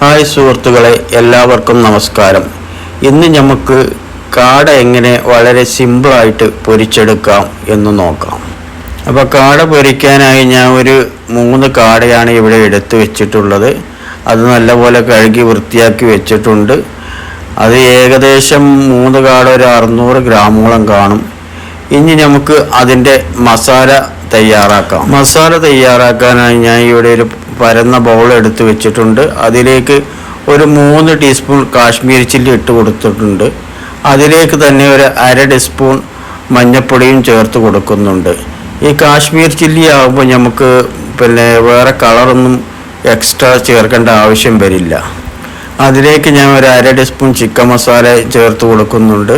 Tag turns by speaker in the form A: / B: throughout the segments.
A: Hi സുഹൃത്തുക്കളെ എല്ലാവർക്കും നമസ്കാരം. ഇന്ന് നമുക്ക് കാട എങ്ങനെ വളരെ സിമ്പിളായിട്ട് പൊരിച്ചെടുക്കാം എന്ന് നോക്കാം. അപ്പോൾ കാട പൊരിക്കാനായി ഞാൻ ഒരു മൂന്ന് കാടയാണ് ഇവിടെ എടുത്തു വെച്ചിട്ടുള്ളത്. അത് നല്ലപോലെ കഴുകി വൃത്തിയാക്കി വെച്ചിട്ടുണ്ട്. അത് ഏകദേശം മൂന്ന് കാട ഒരു അറുന്നൂറ് ഗ്രാമോളം കാണും. ഇനി നമുക്ക് അതിന്റെ മസാല തയ്യാറാക്കാം. മസാല തയ്യാറാക്കാനായി ഞാൻ ഇവിടെ ഒരു പരന്ന ബൗൾ എടുത്ത് വെച്ചിട്ടുണ്ട്. അതിലേക്ക് ഒരു മൂന്ന് ടീസ്പൂൺ കാശ്മീരി ചില്ലി ഇട്ട് കൊടുത്തിട്ടുണ്ട്. അതിലേക്ക് തന്നെ ഒരു അര ടീസ്പൂൺ മഞ്ഞൾപ്പൊടിയും ചേർത്ത് കൊടുക്കുന്നുണ്ട്. ഈ കാശ്മീർ ചില്ലി ആകുമ്പോൾ നമുക്ക് പിന്നെ വേറെ കളറൊന്നും എക്സ്ട്രാ ചേർക്കേണ്ട ആവശ്യം വരില്ല. അതിലേക്ക് ഞാൻ ഒരു അര ടീസ്പൂൺ ചിക്കൻ മസാല ചേർത്ത് കൊടുക്കുന്നുണ്ട്.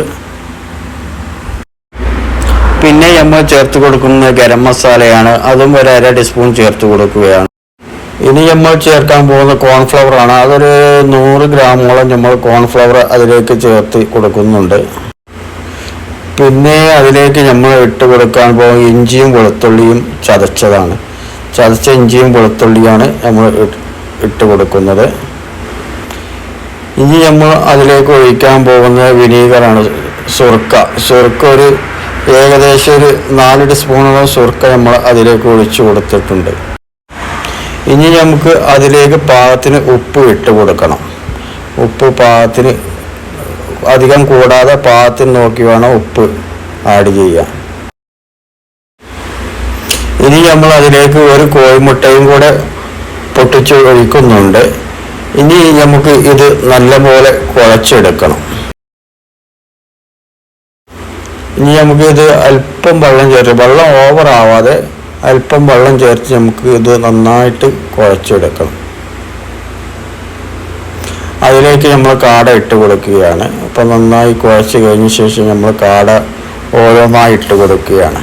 A: പിന്നെ നമ്മൾ ചേർത്ത് കൊടുക്കുന്ന ഗരം മസാലയാണ്. അതും ഒരു അര ടീസ്പൂൺ ചേർത്ത് കൊടുക്കുകയാണ്. ഇനി നമ്മൾ ചേർക്കാൻ പോകുന്ന കോൺഫ്ലവർ ആണ്. അതൊരു നൂറ് ഗ്രാമോളം നമ്മൾ കോൺഫ്ലവർ അതിലേക്ക് ചേർത്ത് കൊടുക്കുന്നുണ്ട്. പിന്നെ അതിലേക്ക് നമ്മൾ ഇട്ട് കൊടുക്കാൻ പോകുന്ന ഇഞ്ചിയും വെളുത്തുള്ളിയും ചതച്ചതാണ്. ചതച്ച ഇഞ്ചിയും വെളുത്തുള്ളിയാണ് നമ്മൾ ഇട്ട് കൊടുക്കുന്നത്. ഇനി നമ്മൾ അതിലേക്ക് ഒഴിക്കാൻ പോകുന്ന വിനീഗറാണ് സുർക്ക. സുർക്ക ഒരു ഏകദേശം ഒരു നാല് ടീസ്പൂണോളം സുർക്ക നമ്മൾ അതിലേക്ക് ഒഴിച്ചു കൊടുത്തിട്ടുണ്ട്. ഇനി നമുക്ക് അതിലേക്ക് പാകത്തിന് ഉപ്പ് ഇട്ട് കൊടുക്കണം. ഉപ്പ് പാകത്തിന് അധികം കൂടാതെ പാകത്തിന് നോക്കി വേണം ഉപ്പ് ആഡ് ചെയ്യാൻ. ഇനി നമ്മൾ അതിലേക്ക് ഒരു കോഴിമുട്ടയും കൂടെ പൊട്ടിച്ച് ഒഴിക്കുന്നുണ്ട്. ഇനി നമുക്ക് ഇത് നല്ലപോലെ കുഴച്ചെടുക്കണം ഇനി നമുക്ക് ഇത് അല്പം വെള്ളം ചേർത്ത് വെള്ളം ഓവർ ആവാതെ അല്പം വെള്ളം ചേർത്ത് നമുക്ക് ഇത് നന്നായിട്ട് കുഴച്ചെടുക്കണം. അതിലേക്ക് നമ്മൾ കാട ഇട്ട് കൊടുക്കുകയാണ്. അപ്പം നന്നായി കുഴച്ച് കഴിഞ്ഞ ശേഷം നമ്മൾ കാട ഓരോന്നായി ഇട്ട് കൊടുക്കുകയാണ്.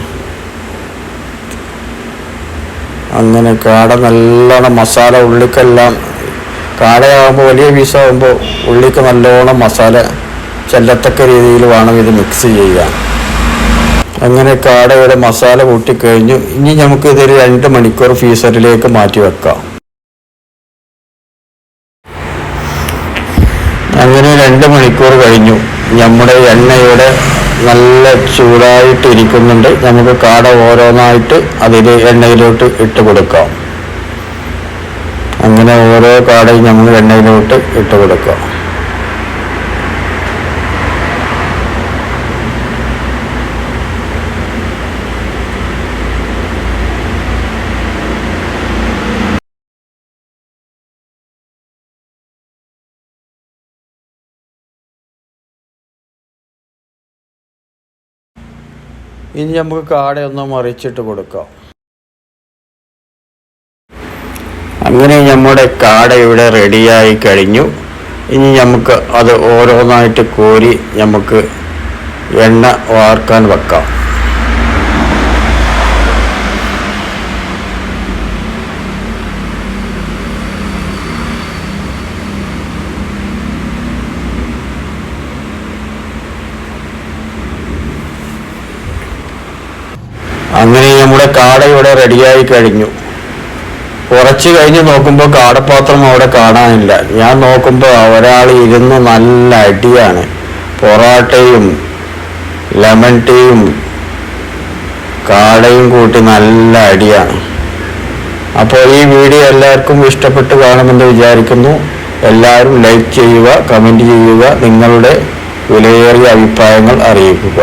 A: അങ്ങനെ കാട നല്ലോണം മസാല ഉള്ളിക്കെല്ലാം കാടയാകുമ്പോൾ വലിയ പീസാകുമ്പോൾ ഉള്ളിക്ക് നല്ലോണം മസാല ചെല്ലത്തക്ക രീതിയിൽ വേണം ഇത് മിക്സ് ചെയ്യാൻ അങ്ങനെ കാടയുടെ മസാല കൂട്ടിക്കഴിഞ്ഞു ഇനി നമുക്ക് ഇതൊരു രണ്ട് മണിക്കൂർ ഫീസറിലേക്ക് മാറ്റി വെക്കാം. അങ്ങനെ രണ്ട് മണിക്കൂർ കഴിഞ്ഞു. നമ്മുടെ എണ്ണയുടെ നല്ല ചൂടായിട്ട് ഇരിക്കുന്നുണ്ട് നമുക്ക് കാട ഓരോന്നായിട്ട് അതിൽ എണ്ണയിലോട്ട് ഇട്ട് കൊടുക്കാം. അങ്ങനെ ഓരോ കാടയും നമ്മൾ എണ്ണയിലോട്ട് ഇട്ട് കൊടുക്കാം. ഇനി നമുക്ക് കാടയൊന്ന് മറിച്ചിട്ട് കൊടുക്കാം. അങ്ങനെ നമ്മുടെ കാട ഇവിടെ റെഡിയായി കഴിഞ്ഞു. ഇനി നമുക്ക് അത് ഓരോന്നായിട്ട് കോരി നമുക്ക് എണ്ണ വാർക്കാൻ വെക്കാം. അങ്ങനെ നമ്മുടെ കാട ഇവിടെ റെഡിയായി കഴിഞ്ഞു. കുറച്ച് കഴിഞ്ഞ് നോക്കുമ്പോൾ കാടപാത്രം അവിടെ കാണാനില്ല. ഞാൻ നോക്കുമ്പോൾ ഒരാൾ ഇരുന്ന് നല്ല അടിയാണ്. പൊറോട്ടയും ലെമൺ ടീയും കാടയും കൂട്ടി നല്ല അടിയാണ്. അപ്പോൾ ഈ വീഡിയോ എല്ലാവർക്കും ഇഷ്ടപ്പെട്ട് കാണുമെന്ന് വിചാരിക്കുന്നു. എല്ലാവരും ലൈക്ക് ചെയ്യുക കമന്റ് ചെയ്യുക നിങ്ങളുടെ വിലയേറിയ അഭിപ്രായങ്ങൾ അറിയിക്കുക.